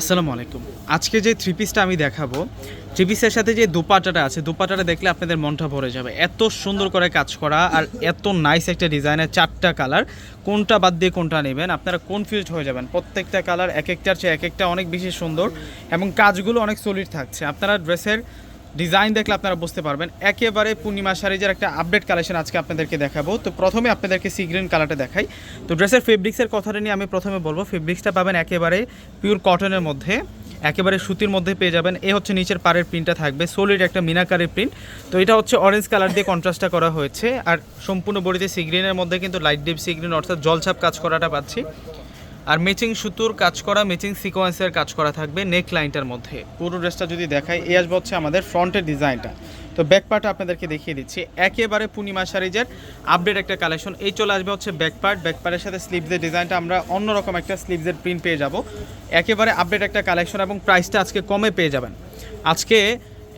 আসসালামু আলাইকুম। আজকে যে থ্রি পিসটা আমি দেখাবো থ্রি পিসের সাথে যে দুপাটাটা আছে, দুপাটাটা দেখলে আপনাদের মনটা ভরে যাবে। এত সুন্দর করে কাজ করা আর এত নাইস একটা ডিজাইনের চারটা কালার কোনটা বাদ দিয়ে কোনটা নেবেন, আপনারা কনফিউজড হয়ে যাবেন। প্রত্যেকটা কালার এক একটার চেয়ে এক একটা অনেক বেশি সুন্দর এবং কাজগুলো অনেক সলিড থাকছে। আপনারা ড্রেসের ডিজাইন দেখলে আপনারা বুঝতে পারবেন। একেবারে পূর্ণিমা শাড়িজের একটা আপডেট কালেকশন আজকে আপনাদেরকে দেখাবো। তো প্রথমে আপনাদেরকে সি গ্রিন কালারটা দেখাই। তো ড্রেসের ফেব্রিক্সের কথাটা নিয়ে আমি প্রথমে বলব। ফেব্রিক্সটা পাবেন একেবারে পিওর কটনের মধ্যে। একেবারে সুতির মধ্যে পেয়ে যাবেন। এ হচ্ছে নিচের পাড়ের প্রিন্টটা থাকবে। সোলিড একটা মিনাকারের প্রিন্ট তো এটা হচ্ছে অরেঞ্জ কালার দিয়ে কন্ট্রাস্টটা করা হয়েছে। আর সম্পূর্ণ বডিতে সি গ্রিনের মধ্যে কিন্তু লাইট ডিপ সি গ্রিন অর্থাৎ জলছাপ কাজ করাটা পাচ্ছি। আর ম্যাচিং সুতোর কাজ করা ম্যাচিং সিকোয়েন্সের কাজ করা থাকবে নেক লাইনটার মধ্যে। পুরো ড্রেসটা যদি দেখাই, এই আসবে হচ্ছে আমাদের ফ্রন্টের ডিজাইনটা। তো ব্যাক পার্ট আপনাদেরকে দেখিয়ে দিচ্ছি। একেবারে পূর্ণিমা শাড়িজের আপডেট একটা কালেকশন এই চলে আসবে হচ্ছে ব্যাক পার্ট ব্যাক পার্টের সাথে স্লিভসের ডিজাইনটা আমরা অন্যরকম একটা স্লিভসের প্রিন্ট পেয়ে যাব। একেবারে আপডেট একটা কালেকশন এবং প্রাইসটা আজকে কমে পেয়ে যাবেন। আজকে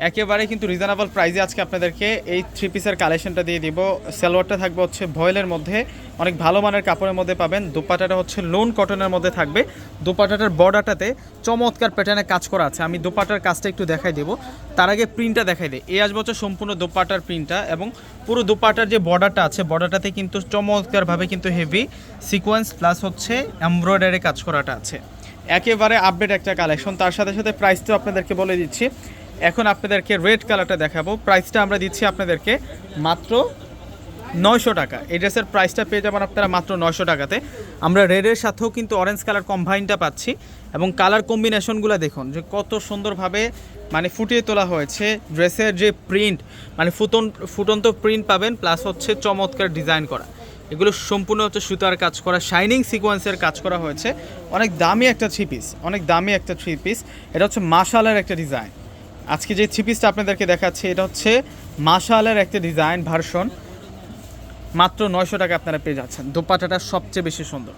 একেবারে কিন্তু রিজনেবল প্রাইসে আজকে আপনাদেরকে এই থ্রি পিসের কালেকশনটা দিয়ে দিব। সালোয়ারটা থাকবে হচ্ছে ভয়েলের মধ্যে। অনেক ভালো মানের কাপড়ের মধ্যে পাবেন। দোপাটাটা হচ্ছে লোন কটনের মধ্যে থাকবে। দোপাটাটার বর্ডারটাতে চমৎকার প্যাটার্নে কাজ করা আছে। আমি দোপাটার কাজটা একটু দেখাই দেবো। তার আগে প্রিন্টটা দেখাই দিই। এই আসবে হচ্ছে সম্পূর্ণ দোপাটার প্রিন্টটা এবং পুরো দোপাটার যে বর্ডারটা আছে বর্ডারটাতে কিন্তু চমৎকারভাবে কিন্তু হেভি সিকোয়েন্স প্লাস হচ্ছে এমব্রয়ডারি কাজ করাটা আছে। একেবারে আপডেট একটা কালেকশন তার সাথে সাথে প্রাইসটাও আপনাদেরকে বলে দিচ্ছি। এখন আপনাদেরকে রেড কালারটা দেখাবো। প্রাইসটা আমরা দিচ্ছি আপনাদেরকে মাত্র নয়শো টাকা। এই ড্রেসের প্রাইসটা পেয়ে যাবেন আপনারা মাত্র নয়শো টাকাতে। আমরা রেডের সাথেও কিন্তু অরেঞ্জ কালার কম্বাইনটা পাচ্ছি এবং কালার কম্বিনেশনগুলো দেখুন যে কত সুন্দরভাবে মানে ফুটিয়ে তোলা হয়েছে। ড্রেসের যে প্রিন্ট মানে ফুটন ফুটন্ত প্রিন্ট পাবেন প্লাস হচ্ছে চমৎকার ডিজাইন করা। এগুলো সম্পূর্ণ হচ্ছে সুতার কাজ করা শাইনিং সিকোয়েন্সের কাজ করা হয়েছে। অনেক দামি একটা থ্রি পিস অনেক দামি একটা থ্রি পিস এটা হচ্ছে মাশালের একটা ডিজাইন আজকে যে থ্রি পিসটা আপনাদেরকে দেখাচ্ছি, এটা হচ্ছে মাশালের একটা ডিজাইন ভার্সন মাত্র নয়শো টাকা আপনারা পেয়ে যাচ্ছেন। দোপাটাটা সবচেয়ে বেশি সুন্দর।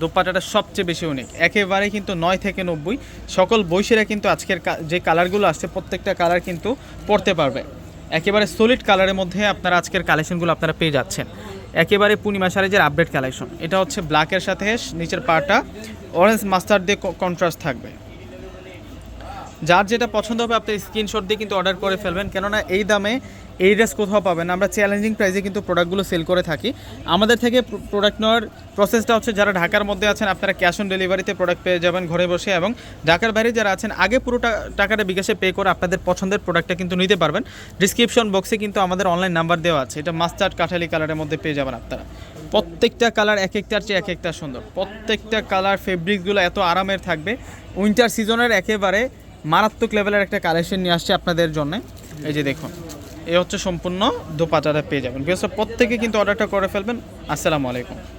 দোপাটাটা সবচেয়ে বেশি অনেক একেবারে কিন্তু নয় থেকে নব্বই। সকল বৈশীরা কিন্তু আজকের যে কালারগুলো আসছে, প্রত্যেকটা কালার কিন্তু পড়তে পারবে। একেবারে সলিড কালারের মধ্যে আপনারা আজকের কালেকশনগুলো আপনারা পেয়ে যাচ্ছেন। একেবারে পূর্ণিমা সারিজের আপডেট কালেকশন এটা হচ্ছে ব্ল্যাকের সাথে, নিচের পাটা অরেঞ্জ মাস্টার দিয়ে কন্ট্রাস্ট থাকবে। যার যেটা পছন্দ হবে, আপনি স্ক্রিনশট দিয়ে কিন্তু অর্ডার করে ফেলবেন। কেননা এই দামে এই ড্রেস কোথাও পাবেন। আমরা চ্যালেঞ্জিং প্রাইসে কিন্তু প্রোডাক্টগুলো সেল করে থাকি। আমাদের থেকে প্রোডাক্ট নেওয়ার প্রসেসটা হচ্ছে, যারা ঢাকার মধ্যে আছেন, আপনারা ক্যাশ অন ডেলিভারিতে প্রোডাক্ট পেয়ে যাবেন ঘরে বসে এবং ঢাকার বাইরে যারা আছেন, আগে পুরো টাকাটা বিকাশে পে করে আপনাদের পছন্দের প্রোডাক্টটা কিন্তু নিতে পারবেন। ডিসক্রিপশন বক্সে কিন্তু আমাদের অনলাইন নাম্বার দেওয়া আছে। এটা মাস্টার্ড কাঠালি কালারের মধ্যে পেয়ে যাবেন আপনারা। প্রত্যেকটা কালার এক একটার চেয়ে এক একটা সুন্দর। প্রত্যেকটা কালার ফেব্রিকগুলো এত আরামের থাকবে। উইন্টার সিজনের একেবারে মারাত্মক লেভেলের একটা কালেকশন নিয়ে আসছে আপনাদের জন্য। এই যে দেখুন, এই হচ্ছে সম্পূর্ণ দোপাটাটা পেয়ে যাবেন। বিকজ প্রত্যেকে কিন্তু অর্ডারটা করে ফেলবেন। আসসালামু আলাইকুম।